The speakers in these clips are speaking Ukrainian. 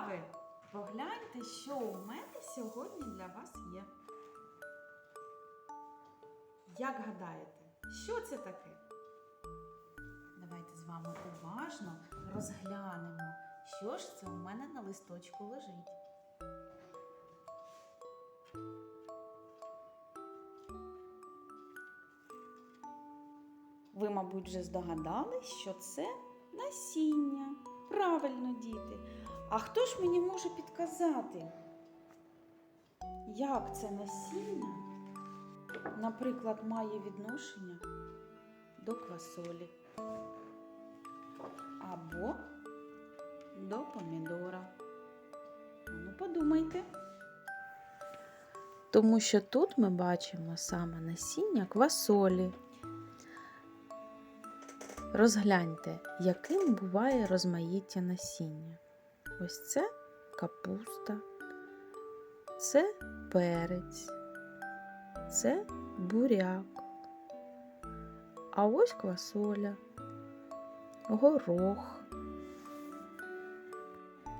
справи? Погляньте, що у мене сьогодні для вас є. Як гадаєте, що це таке? Давайте з вами уважно розглянемо, що ж це у мене на листочку лежить. Ви, мабуть, вже здогадались, що це насіння. Правильно, діти. А хто ж мені може підказати, як це насіння, наприклад, має відношення до квасолі або до помідора? Ну, подумайте. Тому що тут ми бачимо саме насіння квасолі. Розгляньте, яким буває розмаїття насіння. Ось це капуста, це перець, це буряк, а ось квасоля, горох,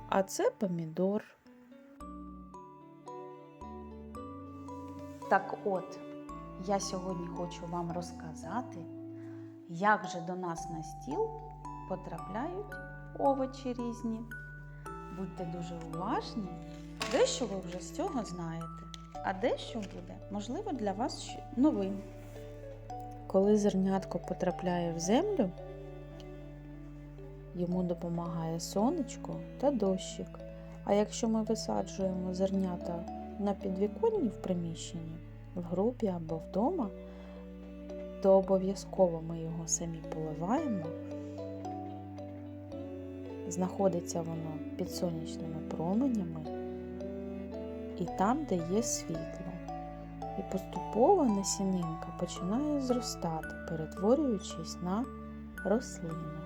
а це помідор. Так от, я сьогодні хочу вам розказати, як же до нас на стіл потрапляють овочі різні. Будьте дуже уважні. Дещо ви вже з цього знаєте, а дещо буде, можливо, для вас новим. Коли зернятко потрапляє в землю, йому допомагає сонечко та дощик. А якщо ми висаджуємо зернята на підвіконні в приміщенні, в групі або вдома, то обов'язково ми його самі поливаємо. Знаходиться воно під сонячними променями і там, де є світло. І поступово насінинка починає зростати, перетворюючись на рослину.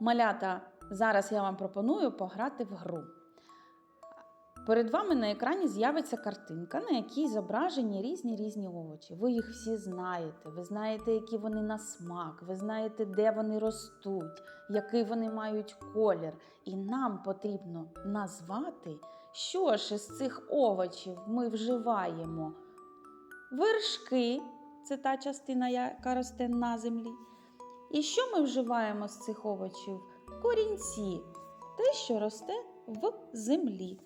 Малята, зараз я вам пропоную пограти в гру. Перед вами на екрані з'явиться картинка, на якій зображені різні різні овочі. Ви їх всі знаєте. Ви знаєте, які вони на смак, ви знаєте, де вони ростуть, який вони мають колір. І нам потрібно назвати, що ж із цих овочів ми вживаємо. Вершки це та частина, яка росте на землі. І що ми вживаємо з цих овочів? Корінці, те, що росте в землі.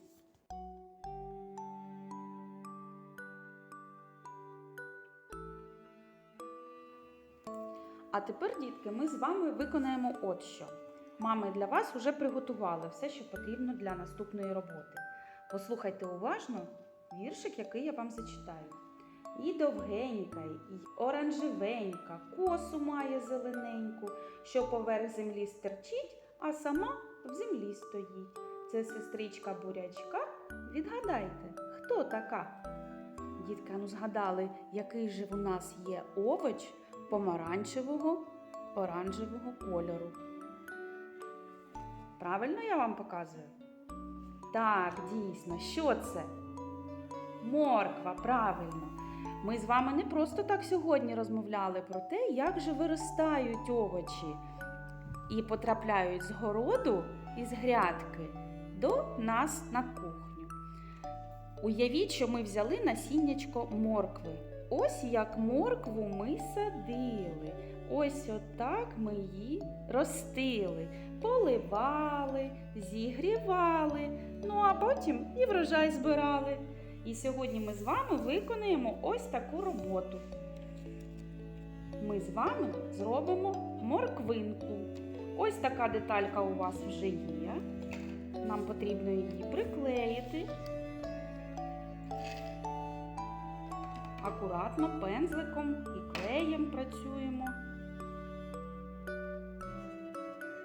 А тепер, дітки, ми з вами виконаємо от що. Мами для вас вже приготували все, що потрібно для наступної роботи. Послухайте уважно віршик, який я вам зачитаю. І довгенька, і оранжевенька, косу має зелененьку, що поверх землі стерчить, а сама в землі стоїть. Це сестричка бурячка. Відгадайте, хто така? Дітка, ну згадали, який же у нас є овоч помаранчевого, оранжевого кольору. Правильно я вам показую? Так, дійсно, що це? Морква, правильно. Ми з вами не просто так сьогодні розмовляли про те, як же виростають овочі і потрапляють з городу і з грядки до нас на кухню. Уявіть, що ми взяли насіннячко моркви. Ось як моркву ми садили. Ось отак ми її ростили, поливали, зігрівали, ну а потім і врожай збирали. І сьогодні ми з вами виконаємо ось таку роботу. Ми з вами зробимо морквинку. Ось така деталька у вас вже є. Нам потрібно її приклеїти. Акуратно пензликом і клеєм працюємо.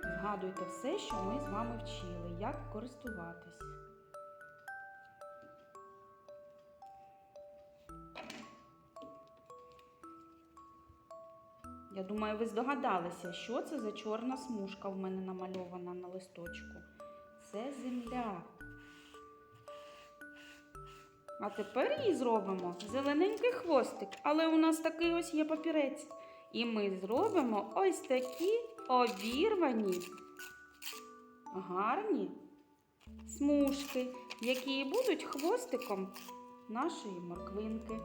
Згадуйте все, що ми з вами вчили, як користуватись. Я думаю, ви здогадалися, що це за чорна смужка в мене намальована на листочку. Це земля. А тепер їй зробимо зелененький хвостик, але у нас такий ось є папірець. І ми зробимо ось такі обірвані, гарні смужки, які будуть хвостиком нашої морквинки.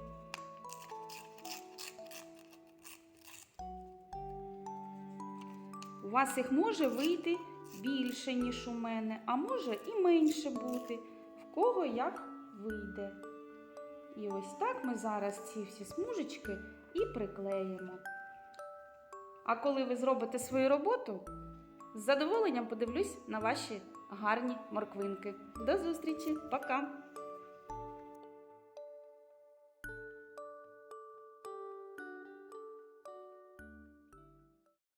У вас їх може вийти більше, ніж у мене, а може і менше бути, в кого як вийде. І ось так ми зараз ці всі смужечки і приклеїмо. А коли ви зробите свою роботу, з задоволенням подивлюсь на ваші гарні морквинки. До зустрічі, пока!